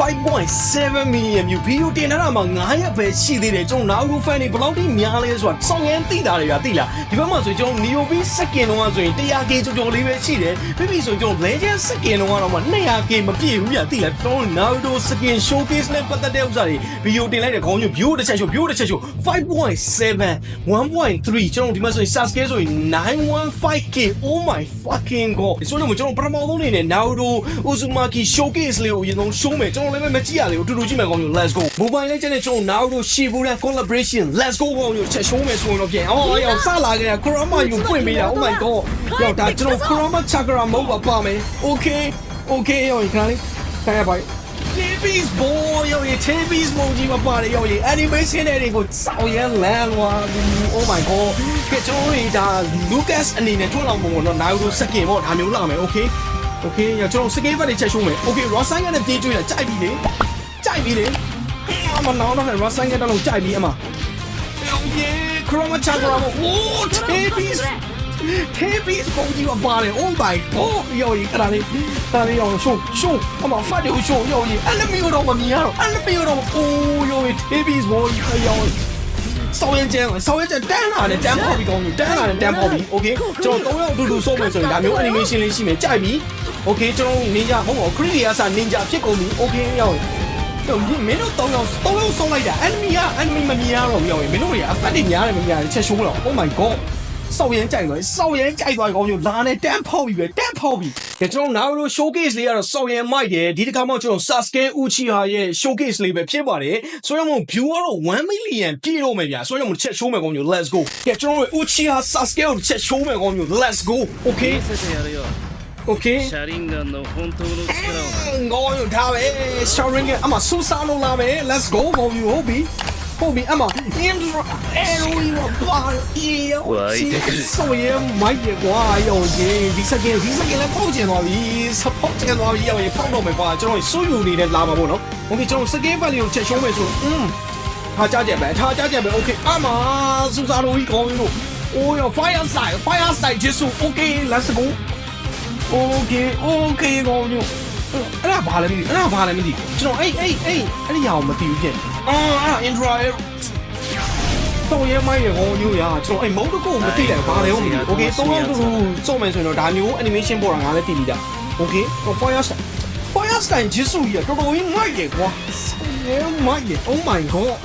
5.7 million view ဗီဒီယိုတင်ထားတာမှ9ရက်ပဲရှိသေးတယ်ကျွန်တော်နောက် fan တွေဘယ်လောက်ထိများလဲဆိုတာစောင့်ရမ်းသိတာတွေပြသိလားဒီဘက်မှာဆိုကျွန်တော် Neo B second တော့ဆိုရင် 100k ကျော်ကျော်လေးပဲရှိတယ်ပြီးပြီဆိုကျွန်တော် Legend second တော့ကတော့မှ 200k မပြည့်ဘူးပြသိလားကျွန်တော် Naruto second showcase နဲ့ပတ်သက်တဲ့ဥစ္စာတွေဗီဒီယိုတင်လိုက်တဲ့ခေါင်းညို view တစ်ချက် show view တစ်ချက် show 5.7 1.3ကျွန်တော်ဒီမှာဆိုရင် Sasuke ဆိုရင် 915k oh my fucking god ဆိုတော့ကျွန်တော်ပထမဆုံးအနေနဲ့ Naruto Uzumaki showcase လေးကိုအရင်ဆုံး show မယ်ကျွန်တော်လည်းမကြည့်ရသေးဘူးတူတူကြည့်မယ်ကောင်းညို let's go mobile legend နဲ့ကျွန်တော် Naruto Shippuden collaboration let's go ကောင်းညိုချက် show မယ်ဆိုရင်တော့ပြန်အော်ရောစလာကြတယ် Kurama ယူဖွင့်ပေးတာ oh my god ရောဒါကျွန်တော် Kurama Chakra မဟုတ်ပါပါမယ် okay okay ရောခါလေးခါရပါ TV's boy ရော TV's မကြီးမပါတယ်ရော animation တွေကိုစောင်းရမ်းလန်းသွား oh my god ကဲကျွန်တော်တို့ဒါ Lucas အနေနဲ့ထွက်လာမှာပေါ့နော် Naruto စကင်ပေါ့ဒါမျိုးလာမယ် okay okay ရကျွန်တော်စကင်ဘတ်တွေချက်ရှုံးမယ် okay Rosan ကလည်းပြေးကျွေးတာကြိုက်ပြီလေကြိုက်ပြီလေအမနောက်တော့ Rosan ကတော့ကြိုက်ပြီအမ yeah Chroma Chakra ပေါ့ oh TV's TV's ပုံကြီးမပါတယ် oh my god ရောအဲ့ဒါလေးဒါလေးရောရှုံရှုံအမဖတ်တယ်ရှုံရောအဲ့လိုမျိုးတော့မမြင်ရတော့အဲ့လိုမျိုးတော့ oh ရော TV's ဘောရော ဆောင်းရင်ကျန်းဆောင်းရင်ကျန်းတန်းလာတယ်တန်းဖောက်ပြီးကောင်းပြီတန်းလာတယ်တန်းဖောက်ပြီးโอเคကျွန်တော်၃ယောက်အတူတူစုံမယ်ဆိုရင်ဒါမျိုး animation လေးရှိမယ်ကြိုက်ပြီโอเคကျွန်တော် ninja မဟုတ်ပါဘူး creed တွေကစ ninja ဖြစ်ကုန်ပြီโอเคရောက်တော့မင်းတို့၃ယောက်၃ယောက်စုံလိုက်တာ enemy က enemy မမြင်ရတော့ဘူးရောက်ရင်မင်းတို့တွေက effect တွေများတယ်မမြင်ရတယ်ချက်ရှိုးတော့ oh my god စောက်ရင်ကြိုက်သွားစောက်ရင်ကြိုက်သွားကောင်းမျိုးလာနဲ့တန်းဖောက်ပြီးပဲတန်းဖောက်ပြီးကဲကျွန်တော်နောက်လို့ showcase လေးကတော့စောက်ရင်မိုက်တယ်ဒီတစ်ခါမှကျွန်တော် Sasuke Uchiha ရဲ့ showcase လေးပဲဖြစ်ပါတယ်ဆိုတော့မို့ view ကတော့1 million ပြည့်တော့မယ်ဗျာဆိုတော့မို့ချက် show မယ်ကောင်းမျိုး let's go ကဲကျွန်တော်တို့ Uchiha Sasuke ကိုချက် show မယ်ကောင်းမျိုး let's go okay 見せてやるよ okay シャリンガンの本当の力を ကောင်းမျိုးထားပဲ showering အမဆူစာလို့လာမယ် let's go ကောင်းမျိုးဟုတ်ပြီ 后面啊嘛，你说 LV 我挂了，哎呦，少爷买嘢挂，又嘢，你識嘅，你識嘅咧，拋正落嚟，support 正落嚟，又嘢拋到咪掛，ကျွန်တော်စိုးယူနေတဲ့လာမှာပေါ့နော်။ဟုတ်ပြီကျွန်တော်စကင်းဘက်လေးကိုချက်ရှုံးမယ်ဆိုတော့อืมထားကြကြပဲထားကြကြပဲ okay အမစူစာလိုကြီးကောင်းပြီလို့ Oh yo fire side fire side ကျေစု okay let's go okay okay ကောင်းပြီ အဲ့ဒါဘာလဲမသိဘူးအဲ့ဒါဘာလဲမသိဘူးကျွန်တော်အဲ့အဲ့အဲ့အဲ့ဒီညာကိုမသိဘူးပြန်အော်အဲ့ဒါ intro ရဲ့တော့ရဲမိုင်းရေဟောညို့ရာကျွန်တော်အဲ့မုံတကုတ်မသိတယ်ဘာလဲဟုတ်မသိဘူး okay သုံးလောက်တူစုံမယ်ဆိုရင်တော့ဒါမျိုး animation ပေါ်တာငါလည်းသိပြီဒါ okay fire style fire style ဂျစ်ဆူကြီးကတော်တော်ကြီးမိုက်တယ်ကွာရဲမိုက်တယ် oh my god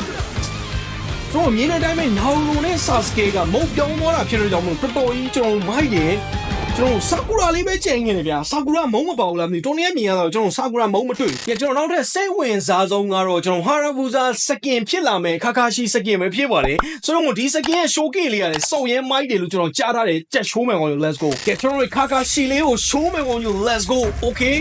ကျွန်တော်မြင်တဲ့အတိုင်းပဲနောင်လုံးနဲ့ Sasuke ကမုံပြောင်းသွားတာဖြစ်လို့ကြောင့်မလို့တော်တော်ကြီးကျွန်တော်မိုက်တယ် ကျွန်တော်ဆာကူရာလေးပဲချိန်နေတယ်ဗျာဆာကူရာမုံမပါဘူးလားမသိဘူးတော်နေမြင်ရတော့ကျွန်တော်ဆာကူရာမုံမတွေ့ဘူးကျွန်တော်နောက်ထပ်စိတ်ဝင်စားဆုံးကတော့ကျွန်တော်ဟာရာဘူဇာစကင်ဖြစ်လာမယ်ခါခါရှိစကင်ပဲဖြစ်ပါတယ်ဆိုတော့မို့ဒီစကင်ရဲ့ showcase လေးရတယ်စုံရဲမိုက်တယ်လို့ကျွန်တော်ကြားထားတယ်ကြက် show မယ်ကောင်လို့ let's go ကဲကျွန်တော်တို့ခါခါရှိလေးကို show မယ်ကောင်လို့ let's go okay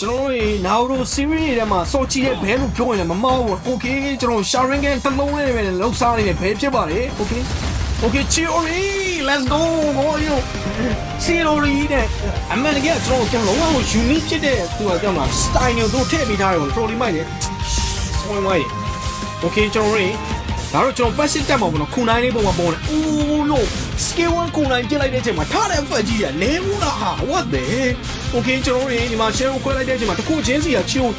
ကျွန်တော်တို့ Naruto series ထဲမှာစောချီရဲ့ဘဲလို့ပြောရင်လည်းမမောက်ဘူး။ Okay ကျွန်တော် Sharingan တစ်လုံးလေးပဲလောက်စားနေတယ်ဘဲဖြစ်ပါတယ်။ Okay Okay Chiori let's go ဘောယော Chiori တဲ့အမှန်တကယ်ကျွန်တော်ကျွန်တော်လုံးဝ unique ဖြစ်တဲ့သူကကြောက်မှာ style မျိုးတို့ထည့်ပေးထားတယ်ကို trolley မိုက်တယ်။ဆွဲမိုက်တယ်။ Okay ကျွန်တော်တို့ဒါတော့ကျွန်တော် passive တက်မှာပေါ့နော်ခုနိုင်လေးပုံမှာပုံတယ်။ဦးလို့ skill 1ခုနိုင်ပြစ်လိုက်တဲ့အချိန်မှာထားတဲ့ effect ကြီးကလဲဘူးလားဟာ what the Okay ကျွန်တော်တို့ဒီမှာ share ကိုခွဲလိုက်တဲ့အချိန်မှာတစ်ခုချင်းစီကချိုး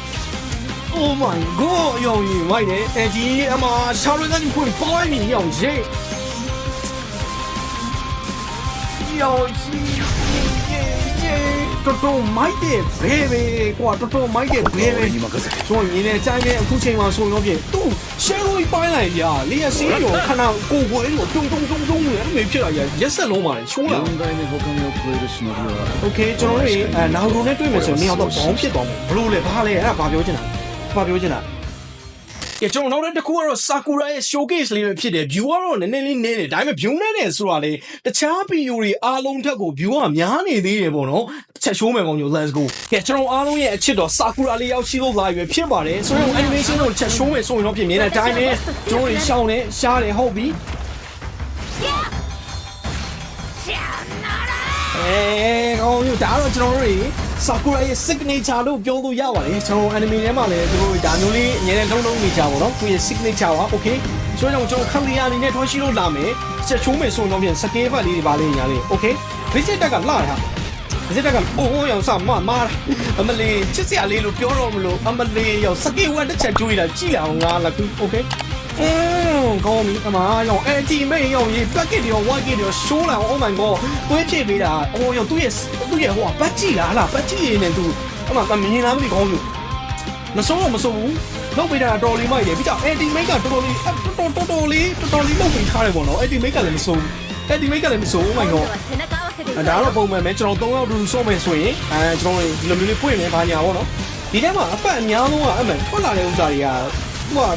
Oh my god ရောင်ကြီးမိုက်တယ်အဲဒီအမရှာရကနေဖွင့်ပေါ်နေရောင် ကြောင်ရှိတော်တော်မိုက်တဲ့ဘဲပဲကွာတော်တော်မိုက်တဲ့ဘဲပဲဆိုရင်ရင်းနဲ့ကြိုင်းနဲ့အခုချိန်မှာဆိုရောပြေသူ့ရှဲလို့ပိုင်းလိုက်ပြလေရစင်းရောခဏကိုကိုလေးကိုတုံတုံတုံတုံနဲ့အဲ့မေဖြစ်လာရရက်ဆက်လုံးပါလေရှိုးလာโอเคကျွန်တော်တို့အဲနာဟူရိုနဲ့တွေ့မယ်ဆိုရင်နေအောင်တော့ဘောင်းဖြစ်သွားမယ်ဘလို့လဲဘာလဲအဲ့ဒါဘာပြောချင်တာဘာပြောချင်တာ ကဲကျွန်တော်နောက်တစ်ခုကတော့ Sakura ရဲ့ showcase လေးပဲဖြစ်တယ် view ကတော့နည်းနည်းလေးနည်းတယ်ဒါပေမဲ့ view နည်းတယ်ဆိုတာလေတခြား video တွေအားလုံးထက်ကို view ကများနေသေးတယ်ပေါ့နော်ချက် show မယ်ကောင်ညို let's go ကဲကျွန်တော်အားလုံးရဲ့အချစ်တော် Sakura လေးရောက်ရှိလို့လာပြီဖြစ်ပါတယ်ဆိုတော့ animation ကိုချက် show မယ်ဆိုရင်တော့ပြင်မြင်တဲ့အတိုင်းပဲကျွန်တော်တွေရှောင်းတယ်ရှားတယ်ဟုတ်ပြီ အဲကောင်းပြီဒါတော့ကျွန်တော်တို့တွေ Sakura ရဲ့ signature လို့ပြောလို့ရပါတယ်ကျွန်တော် anime ထဲမှာလည်းသူတို့ဒါမျိုးလေးအငြင်းနဲ့လုံးလုံးနေကြပါတော့သူရဲ့ signature ပါ okay ဆိုတော့ကျွန်တော်ခလီယာအနေနဲ့ထွှရှိလို့လာမယ်ချက်ချိုးမယ်ဆိုရင်တော့ပြန် scale ဘတ်လေးတွေပါလေးညာလေး okay visit တက်ကလာရဟာ စစ်တပ်ကအိုးရောင်စမမာအမလီချစ်စရာလေးလို့ပြောတော့မလို့အမလီရောစကေဝတ်တစ်ချက်ကျွေးတာကြည့်အောင်ငါလာကူโอเค อืมကောင်းပြီအမားရောအန်တီမိတ်ရောရေပက်ကစ်တွေရော white ကစ်တွေရောရှိုးလာအောင် oh my god တွဲပြည့်ပေးတာအော်ရောသူ့ရဲ့သူ့ရဲ့ဟိုကပတ်ကြည့်လားဟလားပတ်ကြည့်ရင်းနဲ့သူအမှန်ကမြင်လားမသိကောင်းဘူးမစိုးတော့မစိုးဘူးလောက်ပေးတာတော်လေးမိုက်တယ်ပြီးတော့အန်တီမိတ်ကတော်တော်လေးတော်တော်တော်လေးတော်တော်လေးလောက်ပေးထားတယ်ပေါ့နော်အန်တီမိတ်ကလည်းမစိုးဘူးအန်တီမိတ်ကလည်းမစိုးဘူး oh my god ဒါတော့ပုံမှန်ပဲကျွန်တော်၃ယောက်တူတူစော့မယ်ဆိုရင်အဲကျွန်တော်ဒီလိုမျိုးလေးပွင့်နေပါညာပေါ့နော်ဒီထဲမှာအပတ်အများဆုံးကအမှန်ထွက်လာတဲ့ဥစ္စာတွေက ဟိုက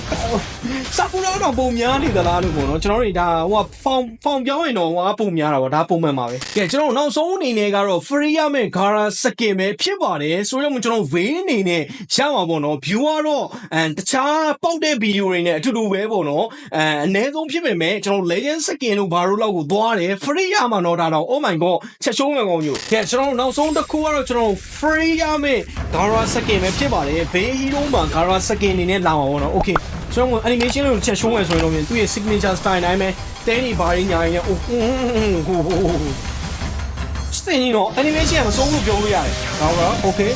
စာပူတော့တော့ပုံများနေသလားလို့ပေါ့နော်ကျွန်တော်တို့ဒါဟိုကဖောင်ဖောင်ပြောင်းရင်တော့ဟိုကပုံများတာပေါ့ဒါပုံမှန်ပါပဲကဲကျွန်တော်နောက်ဆုံးအနေနဲ့ကတော့ free ရမယ့် gara skin ပဲဖြစ်ပါတယ်ဆိုတော့ကျွန်တော် vein အနေနဲ့ရမှာပေါ့နော် view ကတော့အဲတခြားပေါက်တဲ့ video တွေနဲ့အတူတူပဲပေါ့နော်အဲအနည်းဆုံးဖြစ်ပေမဲ့ကျွန်တော် legend skin လို့ဘာလို့လောက်ကိုသွားတယ် free ရမှာတော့ဒါတော့ oh my god ချက်ရှုံးမယ်ကောင်းညို့ကဲကျွန်တော်နောက်ဆုံးတစ်ခုကတော့ကျွန်တော် free ရမယ့် gara skin ပဲဖြစ်ပါတယ် vein hero မှာ gara skin အနေနဲ့လာမှာပေါ့နော် okay ကျွန်တော် animation လို့ချက်ရှုံးမယ်ဆိုရင်တော့သူ့ရဲ့ signature style တိုင်းပဲတဲနေပါရင်းညာရင်းဟိုဟိုဟိုဟိုစတင်နေတော့ animation ကမဆုံးလို့ပြောလို့ရတယ်ဟုတ်လား okay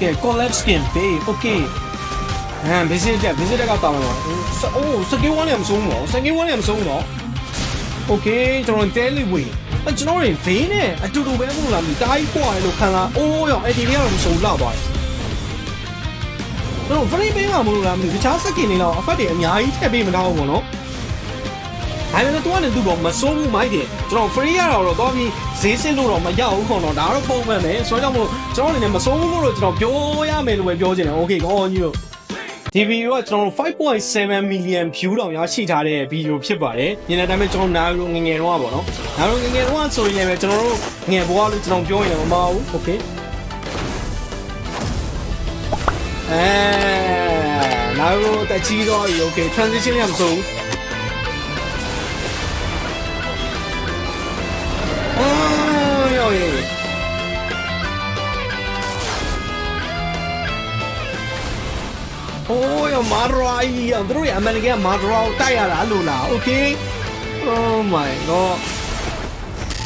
ကဲ collect skin ဘေး okay ဟမ် visit တက် visit တက်ကတောင်းတော့အိုးစကေးဝမ်းလည်းမဆုံးတော့စကေးဝမ်းလည်းမဆုံးတော့ okay ကျွန်တော် teleway အကျွန်တော်တွေဘေးနဲ့အတူတူပဲမဟုတ်လားမိတားကြီးပွားရလို့ခံလာအိုးရောအဲ့ဒီလေးကတော့မဆုံးလောက်သွားတယ်ကျွန် တော် free ပေးမှာမလို့လားမသိဘူးတခြားစကင်တွေတော့အဖက်တွေအများကြီးထည့်ပေးမတော့ဘူးပေါ့နော်ဒါပေမဲ့တော့လည်းသူ့ဘောမစိုးဘူးမိုက်တယ်ကျွန်တော် free ရတော့တော့ပြီးဈေးစစ်လို့တော့မရဘူးခေါ်တော့ဒါတော့ပုံမှန်ပဲဆိုတော့ကြောင့်မို့ကျွန်တော်အနေနဲ့မစိုးဘူးလို့ကျွန်တော်ပြောရမယ်လို့ပဲပြောချင်တယ် okay ကောင်းကြီးတို့ဒီဗီဒီယိုကကျွန်တော်5.7 million view တောင်ရရှိထားတဲ့ဗီဒီယိုဖြစ်ပါတယ်။ညီတဲ့တိုင်းပဲကျွန်တော်နားလို့ငငယ်တော့ပါတော့။နားလို့ငငယ်တော့ဆိုရင်လည်းကျွန်တော်တို့ငယ်ဘွားလို့ကျွန်တော်ပြောရင်လည်းမမဟုတ်ဘူး။ okay အဲနားလို့တက်ကြီးတော့ okay transition ရမစိုးဘူး။အော်ယောယေအိုးရမာဒရာကြီးရတို့ရအမေရိကန်မာဒရာကိုတိုက်ရတာလို့လား okay oh my god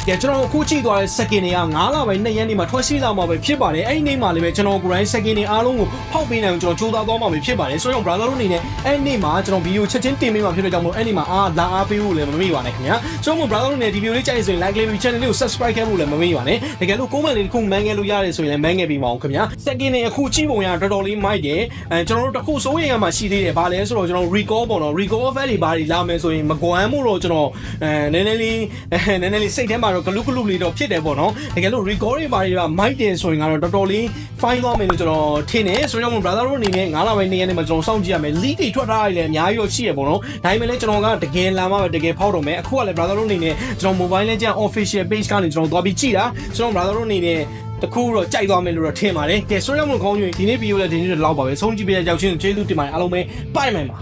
ကဲကျွန်တော်အခုကြည့်သွားတဲ့ second တွေက9လပိုင်း2ရက်နေ့မှာထွက်ရှိလာမှာပဲဖြစ်ပါတယ်အဲ့ဒီနေ့မှာလည်းပဲကျွန်တော် grind second တွေအားလုံးကိုဖောက်ပေးနိုင်အောင်ကျွန်တော်ကြိုးစားသွားမှာပဲဖြစ်ပါတယ်ဆိုတော့ brother တို့အနေနဲ့အဲ့ဒီနေ့မှာကျွန်တော်ဗီဒီယိုချက်ချင်းတင်ပေးမှာဖြစ်တဲ့ကြောင့်မို့အဲ့ဒီနေ့မှာအားလာအားပေးဖို့လည်းမမေ့ပါနဲ့ခင်ဗျာဆိုတော့ brother တို့အနေနဲ့ဒီဗီဒီယိုလေးကြိုက်ရင်ဆိုရင် like လေးပြီး channel လေးကို subscribe ခဲ့ဖို့လည်းမမေ့ပါနဲ့တကယ်လို့ comment လေးတစ်ခုမှန်းခဲ့လို့ရတယ်ဆိုရင်လည်းမှန်းခဲ့ပြီးပါအောင်ခင်ဗျာ second တွေအခုကြည့်ပုံရတော်တော်လေးမိုက်တယ်အဲကျွန်တော်တို့တစ်ခုစိုးရိမ်ရမှာရှိသေးတယ်ဗာလဲဆိုတော့ကျွန်တော် recall ပေါ့နော် recall effect တွေဘာတွေလာမယ်ဆိုရင်မကွမ်းမှုတော့ကျွန်တော်အဲနည်းနည်းလေးအဲနည်းနည်းလေးစိတ်ထဲမှာတော့ဂလုဂလုလေးတော့ဖြစ်တယ်ပေါ့နော်တကယ်လို့ recall တွေဘာတွေကမိုက်တယ်ဆိုရင်ကတော့တော်တော်လေး fine သွားမယ်လို့ကျွန်တော်ထင်တယ်ဆိုတော့ brother တို့အနေနဲ့9လပိုင်းနေ့ရက်နေ့မှာကျွန်တော်စောင့်ကြည့်ရမယ် lead တွေထွက်ထားရတယ်အများကြီးတော့ရှိရပေါ့နော်ဒါပေမဲ့လည်းကျွန်တော်ကတကယ်လာမှပဲတကယ်ဖောက်တော့မယ်အခုကလည်း brother တို့အနေနဲ့ကျွန်တော် mobile legend official page ကနေကျွန်တော်သွားပြီးကြည့်တာဆိုတော့ brother တို့အနေနဲ့တခုတော့ကြိုက်သွားမယ်လို့တော့ထင်ပါတယ်ကဲဆိုရမလို့ခေါင်းညွှန်ဒီနေ့ဗီဒီယိုလည်းဒီနေ့တော့လောက်ပါပဲဆုံးကြည့်ပေးတဲ့ကြောက်ချင်းကျေးဇူးတင်ပါတယ်အားလုံးပဲပိုက်မယ်ပါ